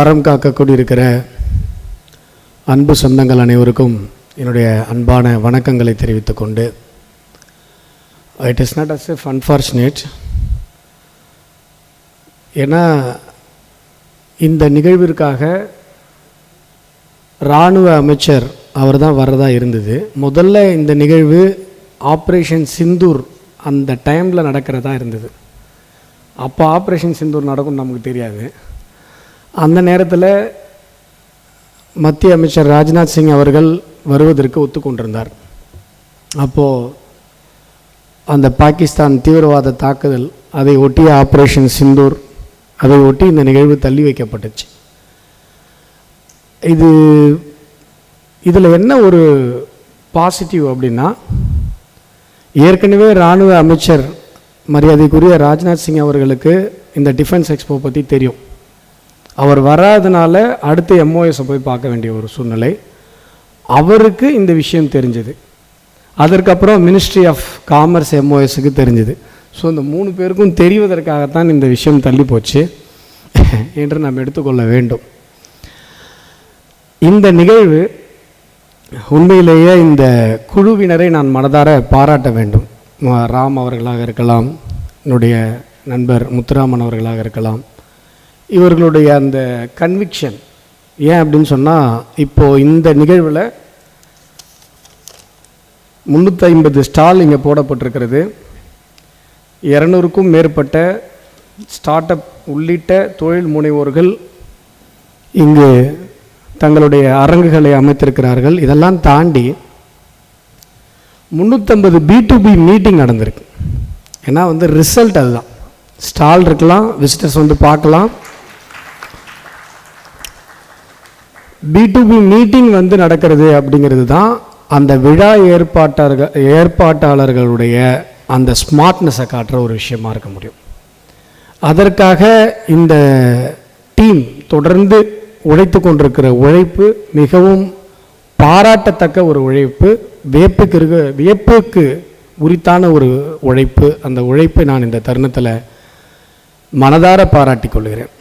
அறம் காக்க கூடியிருக்கிற அன்பு சொந்தங்கள் அனைவருக்கும் என்னுடைய அன்பான வணக்கங்களை தெரிவித்துக் கொண்டு it is not as if unfortunate ஏன்னா இந்த நிகழ்விற்காக இராணுவ அமைச்சர் அவர் தான் வர்றதா இருந்தது. முதல்ல இந்த நிகழ்வு ஆப்ரேஷன் சிந்தூர் அந்த டைமில் நடக்கிறதா இருந்தது. அப்போ ஆப்ரேஷன் சிந்தூர் நடக்கும்னு நமக்கு தெரியாது. அந்த நேரத்தில் மத்திய அமைச்சர் ராஜ்நாத் சிங் அவர்கள் வருவதற்கு ஒத்துக்கொண்டிருந்தார். அப்போது அந்த பாகிஸ்தான் தீவிரவாத தாக்குதல் அதை ஒட்டிய ஆப்ரேஷன் சிந்தூர் அதை ஒட்டி இந்த நிகழ்வு தள்ளி வைக்கப்பட்டுச்சு. இது இதில் என்ன ஒரு பாசிட்டிவ் அப்படின்னா ஏற்கனவே இராணுவ அமைச்சர் மரியாதைக்குரிய ராஜ்நாத் சிங் அவர்களுக்கு இந்த டிஃபென்ஸ் எக்ஸ்போ பற்றி தெரியும். அவர் வராதனால அடுத்து எம்ஓஎஸை போய் பார்க்க வேண்டிய ஒரு சூழ்நிலை. அவருக்கு இந்த விஷயம் தெரிஞ்சது. அதற்கப்புறம் மினிஸ்ட்ரி ஆஃப் காமர்ஸ் எம்ஓஎஸுக்கு தெரிஞ்சுது. ஸோ இந்த மூணு பேருக்கும் தெரிவதற்காகத்தான் இந்த விஷயம் தள்ளி போச்சு என்று நாம் எடுத்துக்கொள்ள வேண்டும். இந்த நிகழ்வு உண்மையிலேயே இந்த குழுவினரை நான் மனதார பாராட்ட வேண்டும். ராம் அவர்களாக இருக்கலாம் என்னுடைய நண்பர் முத்துராமன் அவர்களாக இருக்கலாம் இவர்களுடைய அந்த கன்விக்ஷன் ஏன் அப்படின்னு சொன்னால் இப்போது இந்த நிகழ்வில் முந்நூற்றி ஐம்பது ஸ்டால் இங்கே போடப்பட்டிருக்கிறது. இரநூறுக்கும் மேற்பட்ட ஸ்டார்ட் அப் உள்ளிட்ட தொழில் முனைவோர்கள் இங்கு தங்களுடைய அரங்குகளை அமைத்திருக்கிறார்கள். இதெல்லாம் தாண்டி முந்நூற்றம்பது பி டு பி மீட்டிங் நடந்திருக்கு. ஏன்னா வந்து ரிசல்ட் அதுதான். ஸ்டால் இருக்கலாம் விசிட்டர்ஸ் வந்து பார்க்கலாம். பி டு பி மீட்டிங் வந்து நடக்கிறது அப்படிங்கிறது தான் அந்த விழா ஏற்பாட்டாளர்கள் ஏற்பாட்டாளர்களுடைய அந்த ஸ்மார்ட்னஸை காட்டுற ஒரு விஷயமா இருக்க முடியும். அதற்காக இந்த டீம் தொடர்ந்து உழைத்து கொண்டிருக்கிற உழைப்பு மிகவும் பாராட்டத்தக்க ஒரு உழைப்பு வியப்புக்கு இருக்க வியப்புக்கு உரித்தான ஒரு உழைப்பு. அந்த உழைப்பை நான் இந்த தருணத்தில் மனதார பாராட்டிக் கொள்கிறேன்.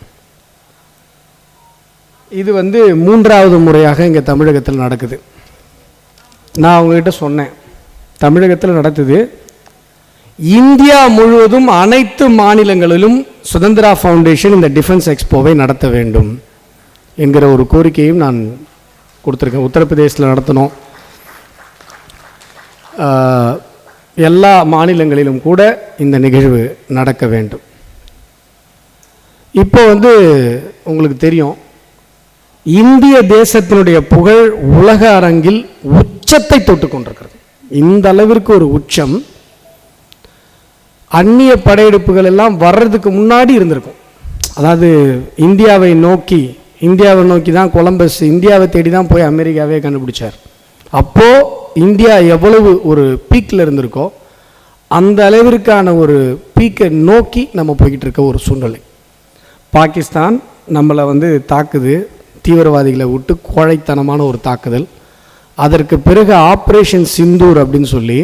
இது வந்து மூன்றாவது முறையாக இங்கே தமிழகத்தில் நடக்குது. நான் அவங்ககிட்ட சொன்னேன். தமிழகத்தில் நடக்குது. இந்தியா முழுவதும் அனைத்து மாநிலங்களிலும் சுதந்திரா ஃபவுண்டேஷன் இந்த டிஃபென்ஸ் எக்ஸ்போவை நடத்த வேண்டும் என்கிற ஒரு கோரிக்கையும் நான் கொடுத்துருக்கேன். உத்தரப்பிரதேசத்தில் நடத்தணும். எல்லா மாநிலங்களிலும் கூட இந்த நிகழ்வு நடக்க வேண்டும். இப்போ வந்து உங்களுக்கு தெரியும் இந்திய தேசத்தினுடைய புகழ் உலக அரங்கில் உச்சத்தை தொட்டு கொண்டிருக்கிறது. இந்த அளவிற்கு ஒரு உச்சம். அந்நிய படையெடுப்புகள் எல்லாம் வர்றதுக்கு முன்னாடி இருந்திருக்கும். அதாவது இந்தியாவை நோக்கி இந்தியாவை நோக்கி தான் கொலம்பஸ் இந்தியாவை தேடி தான் போய் அமெரிக்காவே கண்டுபிடிச்சார். அப்போது இந்தியா எவ்வளவு ஒரு பீக்கில் இருந்திருக்கோ அந்த அளவிற்கான ஒரு பீக்கை நோக்கி நம்ம போய்கிட்டு இருக்க ஒரு சூழ்நிலை. பாகிஸ்தான் நம்மளை வந்து தாக்குது. தீவிரவாதிகளை விட்டு கோழைத்தனமான ஒரு தாக்குதல். அதற்கு பிறகு ஆப்ரேஷன் சிந்தூர் அப்படின்னு சொல்லி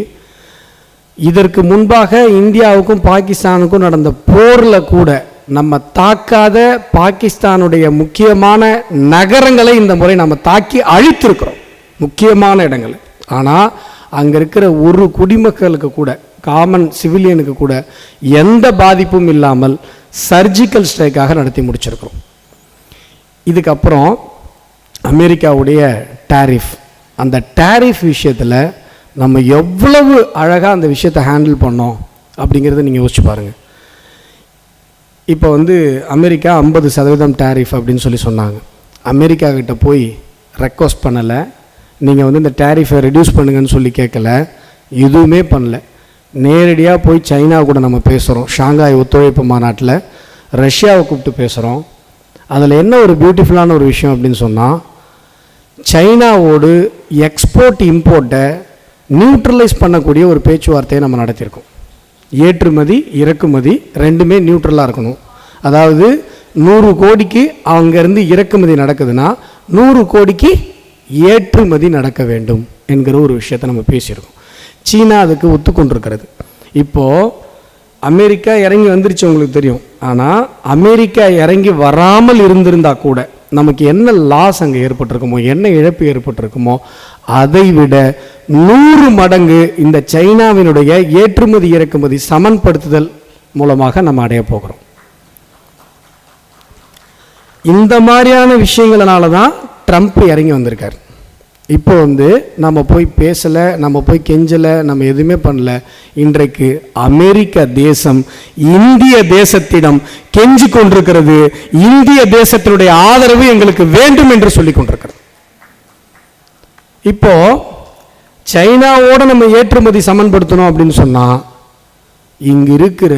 இதற்கு முன்பாக இந்தியாவுக்கும் பாகிஸ்தானுக்கும் நடந்த போரில் கூட நம்ம தாக்காத பாகிஸ்தானுடைய முக்கியமான நகரங்களை இந்த முறை நம்ம தாக்கி அழித்திருக்கிறோம். முக்கியமான இடங்கள். ஆனால் அங்கே இருக்கிற ஒரு குடிமக்களுக்கு கூட காமன் சிவிலியனுக்கு கூட எந்த பாதிப்பும் இல்லாமல் சர்ஜிக்கல் ஸ்ட்ரைக்காக நடத்தி முடிச்சிருக்கிறோம். இதுக்கப்புறம் அமெரிக்காவுடைய டாரிஃப் அந்த டாரிஃப் விஷயத்தில் நம்ம எவ்வளவு அழகாக அந்த விஷயத்தை ஹேண்டில் பண்ணோம் அப்படிங்கிறத நீங்கள் யோசிச்சு பாருங்கள் இப்போ வந்து அமெரிக்கா ஐம்பது சதவீதம் டேரிஃப் அப்படின்னு சொல்லி சொன்னாங்க. அமெரிக்கா கிட்ட போய் ரெக்வஸ்ட் பண்ணலை. நீங்கள் வந்து இந்த டேரிஃபை ரெடியூஸ் பண்ணுங்கன்னு சொல்லி கேட்கல. எதுவுமே பண்ணல. நேரடியாக போய் சைனா கூட நம்ம பேசுகிறோம் ஷாங்காய் ஒத்துழைப்பு மாநாட்டில் ரஷ்யாவை கூப்பிட்டு பேசுகிறோம் அதில் என்ன ஒரு பியூட்டிஃபுல்லான ஒரு விஷயம் அப்படின்னு சொன்னால் சைனாவோடு எக்ஸ்போர்ட் இம்போர்ட்டை நியூட்ரலைஸ் பண்ணக்கூடிய ஒரு பேச்சுவார்த்தையை நம்ம நடத்தியிருக்கோம். ஏற்றுமதி இறக்குமதி ரெண்டுமே நியூட்ரலாக இருக்கணும். அதாவது நூறு கோடிக்கு அங்கேருந்து இறக்குமதி நடக்குதுன்னா நூறு கோடிக்கு ஏற்றுமதி நடக்க வேண்டும் என்கிற ஒரு விஷயத்தை நம்ம பேசியிருக்கோம். சீனா அதுக்கு ஒத்துக்கொண்டிருக்கிறது. இப்போது அமெரிக்கா இறங்கி வந்துருச்சு உங்களுக்கு தெரியும். ஆனால் அமெரிக்கா இறங்கி வராமல் இருந்திருந்தா கூட நமக்கு என்ன லாஸ் அங்கே ஏற்பட்டிருக்குமோ என்ன இழப்பு ஏற்பட்டிருக்குமோ அதை விட நூறு மடங்கு இந்த சைனாவினுடைய ஏற்றுமதி இறக்குமதி சமன்படுத்துதல் மூலமாக நம்ம அடைய போகிறோம். இந்த மாதிரியான விஷயங்களனால தான் ட்ரம்ப் இறங்கி வந்திருக்கார். இப்போ வந்து நம்ம போய் பேசலை நம்ம போய் கெஞ்சலை நம்ம எதுவுமே பண்ணல. இன்றைக்கு அமெரிக்க தேசம் இந்திய தேசத்திடம் கெஞ்சி கொண்டிருக்கிறது. இந்திய தேசத்தினுடைய ஆதரவு எங்களுக்கு வேண்டும் என்று சொல்லி கொண்டிருக்கிறது. இப்போ சைனாவோட நம்ம ஏற்றுமதி சமன்படுத்தணும் அப்படின்னு சொன்னால் இங்கே இருக்கிற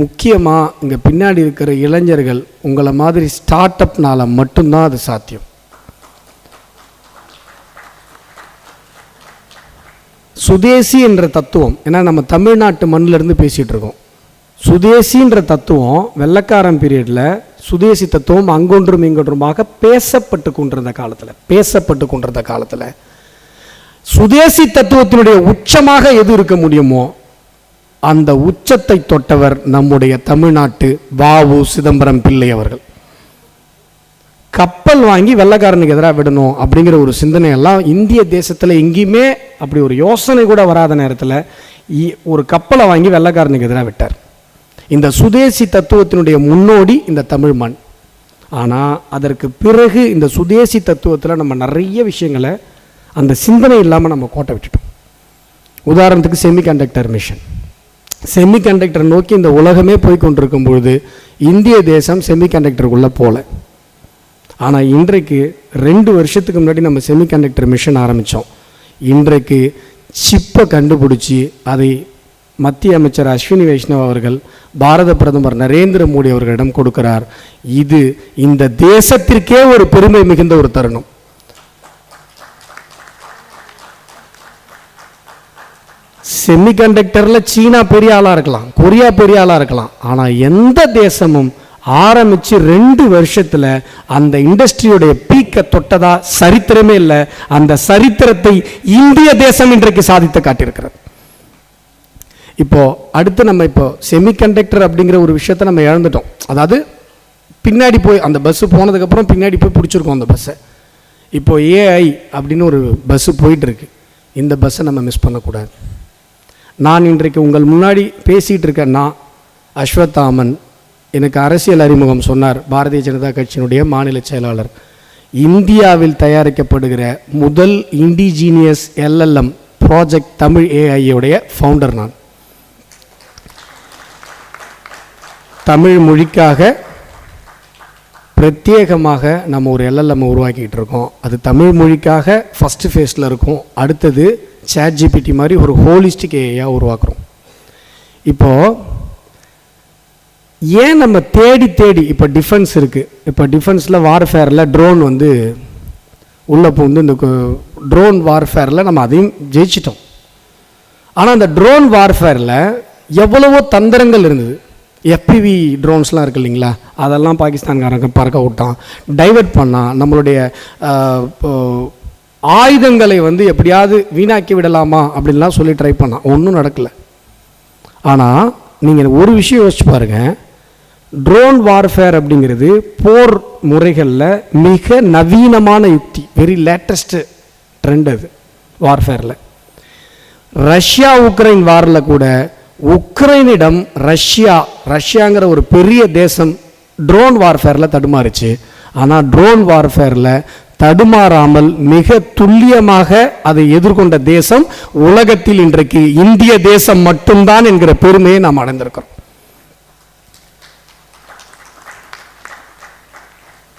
முக்கியமாக இங்கே பின்னாடி இருக்கிற இளைஞர்கள் உங்களை மாதிரி ஸ்டார்ட் அப்னால் மட்டும்தான் அது சாத்தியம். சுதேசி என்ற தத்துவம். ஏன்னா நம்ம தமிழ்நாட்டு மண்ணில பேசிகிட்டு இருக்கோம் சுதேசின்ற தத்துவம் வெள்ளக்காரன் பீரியடில் சுதேசி தத்துவம் அங்கொன்றும் இங்கொன்றுமாக பேசப்பட்டு கொண்டிருந்த காலத்தில் பேசப்பட்டு கொண்டிருந்த காலத்தில். சுதேசி தத்துவத்தினுடைய உச்சமாக எது இருக்க முடியுமோ அந்த உச்சத்தை தொட்டவர் நம்முடைய தமிழ்நாட்டு வாவு சிதம்பரம் பிள்ளை அவர்கள். கப்பல் வாங்கி வெள்ளக்காரனுக்கு எதிராக விடணும் அப்படிங்கிற ஒரு சிந்தனை எல்லாம் இந்திய தேசத்தில் எங்கேயுமே அப்படி ஒரு யோசனை கூட வராத நேரத்தில் இ- ஒரு கப்பலை வாங்கி வெள்ளைக்காரனுக்கு எதிராக விட்டார். இந்த சுதேசி தத்துவத்தினுடைய முன்னோடி இந்த தமிழ் மண். ஆனால் அதற்கு பிறகு இந்த சுதேசி தத்துவத்தில் நம்ம நிறைய விஷயங்களை அந்த சிந்தனை இல்லாமல் நம்ம கோட்டை விட்டுட்டோம். உதாரணத்துக்கு செமிகண்டக்டர் மிஷன் செமிகண்டக்டர் நோக்கி இந்த உலகமே போய் கொண்டிருக்கும் பொழுது இந்திய தேசம் செமிகண்டக்டருக்குள்ளே போகல ஆனால் இன்றைக்கு ரெண்டு வருஷத்துக்கு முன்னாடி நம்ம செமிகண்டக்டர் மிஷன் ஆரம்பித்தோம் இன்றைக்கு சிப்பை கண்டுபிடிச்சி அதை மத்திய அமைச்சர் அஸ்வினி வைஷ்ணவ் அவர்கள் பாரத பிரதமர் நரேந்திர மோடி அவர்களிடம் கொடுக்கிறார். இது இந்த தேசத்திற்கே ஒரு பெருமை மிகுந்த ஒரு தருணம். செமிகண்டக்டரில் சீனா பெரிய ஆளாக இருக்கலாம் கொரியா பெரிய ஆளாக இருக்கலாம். ஆனால் எந்த தேசமும் ஆரம்பித்து ரெண்டு வருஷத்தில் அந்த இண்டஸ்ட்ரியோடைய பீக்கை தொட்டதா சரித்திரமே இல்லை. அந்த சரித்திரத்தை இந்திய தேசம் இன்றைக்கு சாதித்து காட்டியிருக்கிறது. இப்போ அடுத்து நம்ம இப்போ செமிகண்டக்டர் அப்படிங்கிற ஒரு விஷயத்தை நம்ம இழந்துட்டோம். அதாவது பின்னாடி போய் அந்த பஸ் போனதுக்கப்புறம் பின்னாடி போய் பிடிச்சிருக்கோம் அந்த பஸ்ஸை இப்போ ஏஐ அப்படின்னு ஒரு பஸ்ஸு போயிட்டுருக்கு. இந்த பஸ்ஸை நம்ம மிஸ் பண்ணக்கூடாது. நான் இன்றைக்கு உங்கள் முன்னாடி பேசிகிட்டு இருக்கேன் நான் அஸ்வத்தாமன் எனக்கு அரசியல் அறிமுகம் சொன்னார் பாரதிய ஜனதா கட்சியினுடைய மாநில செயலாளர். இந்தியாவில் தயாரிக்கப்படுகிற முதல் இண்டிஜீனியஸ் எல்எல்எம் ப்ராஜெக்ட் தமிழ் ஏஐயோடைய ஃபவுண்டர் நான். தமிழ் மொழிக்காக பிரத்யேகமாக நம்ம ஒரு எல்எல்எம் உருவாக்கிட்டு இருக்கோம். அது தமிழ் மொழிக்காக ஃபஸ்ட்டு ஃபேஸில் இருக்கும். அடுத்தது சேட் ஜிபிடி மாதிரி ஒரு ஹோலிஸ்டிக் ஏஐயாக உருவாக்குறோம். இப்போது ஏன் நம்ம தேடி தேடி இப்போ டிஃபென்ஸ் இருக்குது இப்போ டிஃபென்ஸில் வார்ஃபேரில் ட்ரோன் வந்து உள்ளே பூந்து இந்த ட்ரோன் வார்ஃபேரில் நம்ம அதையும் ஜெயிச்சிட்டோம். ஆனால் அந்த ட்ரோன் வார்ஃபேரில் எவ்வளவோ தந்திரங்கள் இருந்தது. எஃபிவி ட்ரோன்ஸ்லாம் இருக்கு இல்லைங்களா? அதெல்லாம் பாகிஸ்தான்காரங்க பறக்க விட்டான். டைவர்ட் பண்ணான் நம்மளுடைய இப்போ ஆயுதங்களை வந்து எப்படியாவது வீணாக்கி விடலாமா அப்படின்லாம் சொல்லி ட்ரை பண்ணான். ஒன்றும் நடக்கலை. ஆனால் நீங்கள் ஒரு விஷயம் யோசிச்சு பாருங்கள் ட்ரோன் வார்ஃபேர் அப்படிங்கிறது போர் முறைகளில் மிக நவீனமான யுக்தி வெரி லேட்டஸ்ட்டு ட்ரெண்ட் அது வார்ஃபேரில் ரஷ்யா உக்ரைன் வாரில் கூட உக்ரைனிடம் ரஷ்யா ரஷ்யாங்கிற ஒரு பெரிய தேசம் ட்ரோன் வார்ஃபேரில் தடுமாறுச்சு. ஆனால் ட்ரோன் வார்ஃபேரில் தடுமாறாமல் மிக துல்லியமாக அதை எதிர்கொண்ட தேசம் உலகத்தில் இன்றைக்கு இந்திய தேசம் மட்டும்தான் என்கிற பெருமையை நாம் அடைந்திருக்கிறோம்.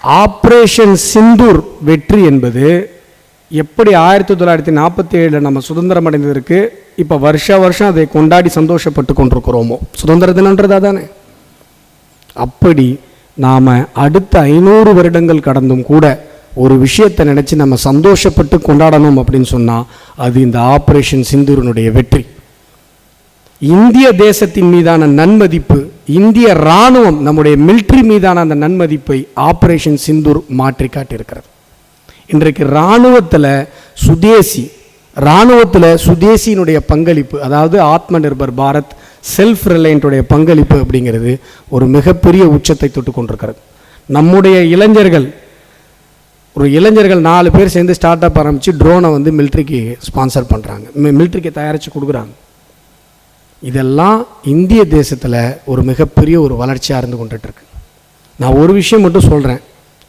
ஆப்ரேஷன் சிந்தூர் வெற்றி என்பது எப்படி ஆயிரத்தி தொள்ளாயிரத்தி நாற்பத்தி ஏழில் நம்ம சுதந்திரம் அடைந்ததற்கு இப்போ வருஷ வருஷம் அதை கொண்டாடி சந்தோஷப்பட்டு கொண்டிருக்கிறோமோ? சுதந்திர தினன்றதா தானே? அப்படி நாம் அடுத்த ஐநூறு வருடங்கள் கடந்தும் கூட ஒரு விஷயத்தை நினச்சி நம்ம சந்தோஷப்பட்டு கொண்டாடணும் அப்படின்னு சொன்னால் அது இந்த ஆப்ரேஷன் சிந்தூரினுடைய வெற்றி. இந்திய தேசத்தின் மீதான நன்மதிப்பு இந்திய ராணுவம் நம்முடைய மிலிட்ரி மீதான அந்த நன்மதிப்பை ஆப்ரேஷன் சிந்தூர் மாற்றி காட்டியிருக்கிறது இன்றைக்கு இராணுவத்தில் சுதேசி இராணுவத்தில் சுதேசியினுடைய பங்களிப்பு அதாவது ஆத்ம நிர்பர் பாரத் செல்ஃப் ரிலையண்ட்டுடைய பங்களிப்பு அப்படிங்கிறது ஒரு மிகப்பெரிய உச்சத்தை தொட்டு கொண்டிருக்கிறது. நம்முடைய இளைஞர்கள் ஒரு இளைஞர்கள் நாலு பேர் சேர்ந்து ஸ்டார்ட் அப் ஆரம்பித்து ட்ரோனை வந்து மிலிட்ரிக்கு ஸ்பான்சர் பண்ணுறாங்க மிலிட்ரிக்கு தயாரித்து கொடுக்குறாங்க. இதெல்லாம் இந்திய தேசத்தில் ஒரு மிகப்பெரிய ஒரு வளர்ச்சியாக இருந்து கொண்டுட்டுருக்கு. நான் ஒரு விஷயம் மட்டும் சொல்கிறேன்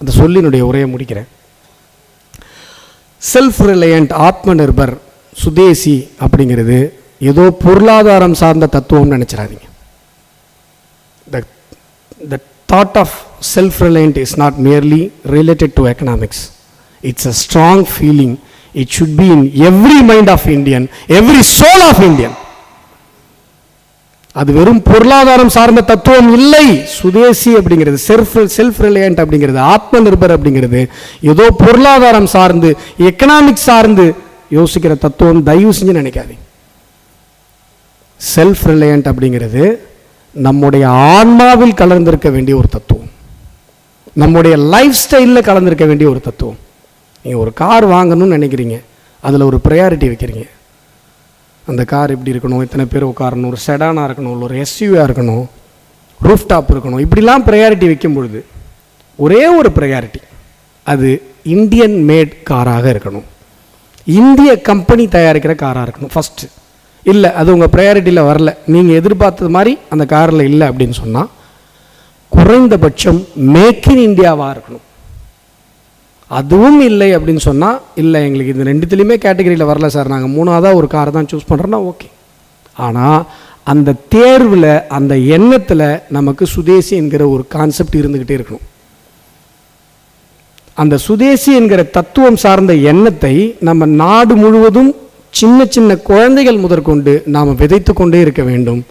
அந்த சொல்லினுடைய உரையை முடிக்கிறேன். செல்ஃப் ரிலையண்ட் ஆத்ம நிர்பர் சுதேசி அப்படிங்கிறது ஏதோ பொருளாதாரம் சார்ந்த தத்துவம்னு நினச்சிடாதீங்க. The the thought of self reliant is not merely related to economics it's a strong feeling it should be in every mind of Indian every soul of Indian அது வெறும் பொருளாதாரம் சார்ந்த தத்துவம் இல்லை. சுதேசி அப்படிங்கிறது செல்ஃப் செல்ஃப் ரிலையன்ட் அப்படிங்கிறது ஆத்ம நிர்பர் அப்படிங்கிறது ஏதோ பொருளாதாரம் சார்ந்து எக்கனாமிக் சார்ந்து யோசிக்கிற தத்துவம் தயவு செஞ்சு நினைக்காதீங்க. செல்ஃப் ரிலையன்ட் அப்படிங்கிறது நம்முடைய ஆன்மாவில் கலந்திருக்க வேண்டிய ஒரு தத்துவம். நம்முடைய லைஃப் ஸ்டைலில் கலந்திருக்க வேண்டிய ஒரு தத்துவம். நீங்கள் ஒரு கார் வாங்கணும்னு நினைக்கிறீங்க. அதில் ஒரு ப்ரையாரிட்டி வைக்கிறீங்க. அந்த கார் எப்படி இருக்கணும் இத்தனை பேர் உட்காரணும் ஒரு செடானாக இருக்கணும் இல்லை ஒரு எஸ்யூவாக இருக்கணும் ரூஃப் டாப் இருக்கணும் இப்படிலாம் ப்ரையாரிட்டி வைக்கும் பொழுது ஒரே ஒரு ப்ரையாரிட்டி அது இந்தியன் மேட் காராக இருக்கணும். இந்திய கம்பெனி தயாரிக்கிற காராக இருக்கணும் ஃபஸ்ட்டு இல்லை அது உங்கள் ப்ரையாரிட்டியில் வரல நீங்கள் எதிர்பார்த்தது மாதிரி அந்த காரில் இல்லை அப்படின்னு சொன்னால் குறைந்தபட்சம் மேக் இன் இந்தியாவாக இருக்கணும். அதுவும் இல்லை அப்படின்னு சொன்னால் இல்லை எங்களுக்கு இந்த ரெண்டுத்துலேயுமே கேட்டகரியில் வரல சார். நாங்கள் மூணாவதாக ஒரு காரை தான் சூஸ் பண்ணுறோன்னா ஓகே ஆனால் அந்த தேர்வில் அந்த எண்ணத்தில் நமக்கு சுதேசி என்கிற ஒரு கான்செப்ட் இருந்துக்கிட்டே இருக்கணும். அந்த சுதேசி என்கிற தத்துவம் சார்ந்த எண்ணத்தை நம்ம நாடு முழுவதும் சின்ன சின்ன குழந்தைகள் முதற்கொண்டு நாம் விதைத்து கொண்டே இருக்க வேண்டும்.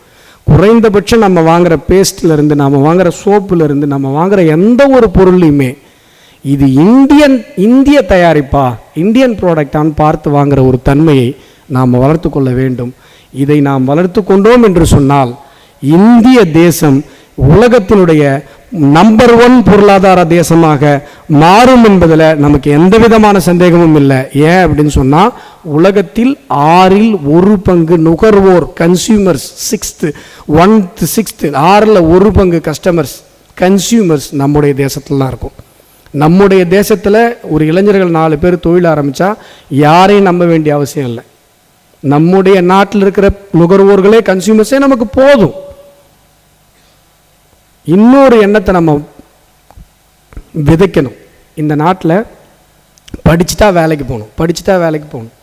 குறைந்தபட்சம் நம்ம வாங்குகிற பேஸ்ட்லேருந்து நாம் வாங்குகிற வாங்குற நம்ம வாங்குகிற எந்த ஒரு பொருள்லையுமே இது இந்தியன் இந்திய தயாரிப்பா இந்தியன் ப்ராடக்டான்னு பார்த்து வாங்குகிற ஒரு தன்மையை நாம் வளர்த்து கொள்ள வேண்டும். இதை நாம் வளர்த்து கொண்டோம் என்று சொன்னால் இந்திய தேசம் உலகத்தினுடைய நம்பர் ஒன் பொருளாதார தேசமாக மாறும் என்பதில் நமக்கு எந்த விதமான சந்தேகமும் இல்லை. ஏன் அப்படின்னு சொன்னால் உலகத்தில் ஆறில் ஒரு பங்கு நுகர்வோர் கன்சியூமர்ஸ் சிக்ஸ்த்து ஒன்த் சிக்ஸ்த்து ஆறில் ஒரு பங்கு கஸ்டமர்ஸ் கன்சியூமர்ஸ் நம்முடைய தேசத்தில் தான் இருக்கும். நம்முடைய தேசத்தில் ஒரு இளைஞர்கள் நாலு பேர் தொழில் ஆரம்பித்தா யாரையும் நம்ப வேண்டிய அவசியம் இல்லை. நம்முடைய நாட்டில் இருக்கிற நுகர்வோர்களே கன்சியூமர்ஸே நமக்கு போதும். இன்னொரு எண்ணத்தை நம்ம விதைக்கணும். இந்த நாட்டில் படிச்சுட்டா வேலைக்கு போகணும் படிச்சுட்டா வேலைக்கு போகணும்.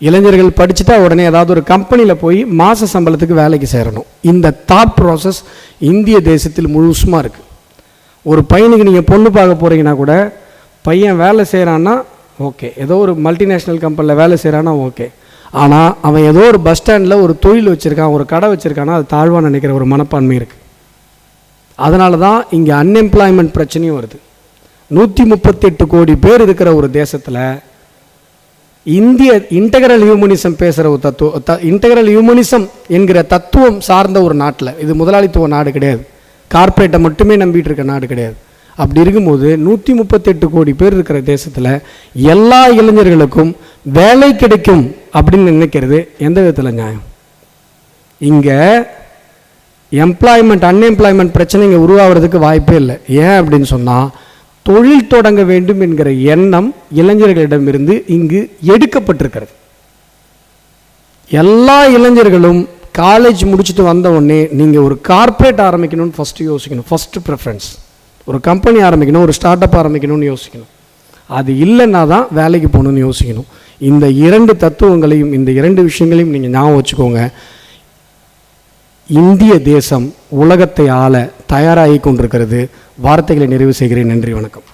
இளைஞர்கள் படிச்சுட்டா உடனே ஏதாவது ஒரு கம்பெனியில் போய் மாத சம்பளத்துக்கு வேலைக்கு சேரணும். இந்த தாட் ப்ராசஸ் இந்திய தேசத்தில் முழுசுமாக இருக்குது ஒரு பையனுக்கு நீங்கள் பொண்ணு பார்க்க போகிறீங்கன்னா கூட பையன் வேலை செய்கிறான்னா ஓகே ஏதோ ஒரு மல்டிநேஷ்னல் கம்பெனியில் வேலை செய்கிறான்னா ஓகே ஆனால் அவன் ஏதோ ஒரு பஸ் ஸ்டாண்டில் ஒரு தொழில் வச்சுருக்கான் ஒரு கடை வச்சுருக்கானா அது தாழ்வாக நினைக்கிற ஒரு மனப்பான்மை இருக்குது அதனால தான் இங்கே அன்எம்ப்ளாய்மெண்ட் பிரச்சனையும் வருது. நூற்றி முப்பத்தெட்டு கோடி பேர் இருக்கிற ஒரு தேசத்தில் இந்திய இன்டகரல் ஹியூமனிசம் பேசுகிற ஒரு தத்துவம் த இன்டகரல் ஹியூமனிசம் என்கிற தத்துவம் சார்ந்த ஒரு நாட்டில் இது முதலாளித்துவ நாடு கிடையாது. கார்ப்பரேட்டை மட்டுமே நம்பிட்டு இருக்க நாடு கிடையாது. அப்படி இருக்கும்போது நூற்றி முப்பத்தெட்டு கோடி பேர் இருக்கிற தேசத்தில் எல்லா இளைஞர்களுக்கும் வேலை கிடைக்கும் அப்படின்னு நினைக்கிறது எந்த விதத்தில் நியாயம்? இங்கே எம்ப்ளாய்மெண்ட் அன்எம்ப்ளாய்மெண்ட் பிரச்சனை இங்கே உருவாகிறதுக்கு வாய்ப்பே இல்லை. ஏன் அப்படின்னு சொன்னால் தொழில் தொடங்க வேண்டும் என்கிற எண்ணம் இளைஞர்களிடமிருந்து இங்கு எடுக்கப்பட்டிருக்கிறது. எல்லா இளைஞர்களும் காலேஜ் முடிச்சுட்டு வந்த உடனே நீங்கள் ஒரு கார்ப்பரேட் ஆரம்பிக்கணும்னு ஃபஸ்ட்டு யோசிக்கணும். ஃபஸ்ட்டு ப்ரிஃபரன்ஸ் ஒரு கம்பெனி ஆரம்பிக்கணும் ஒரு ஸ்டார்ட் அப் ஆரம்பிக்கணும்னு யோசிக்கணும். அது இல்லைன்னா தான் வேலைக்கு போகணும்னு யோசிக்கணும். இந்த இரண்டு தத்துவங்களையும் இந்த இரண்டு விஷயங்களையும் நீங்கள் ஞாபகம் வச்சுக்கோங்க. இந்திய தேசம் உலகத்தை ஆள தயாராகி கொண்டிருக்கிறது. வார்த்தைகளை நிறைவு செய்கிறேன். நன்றி வணக்கம்.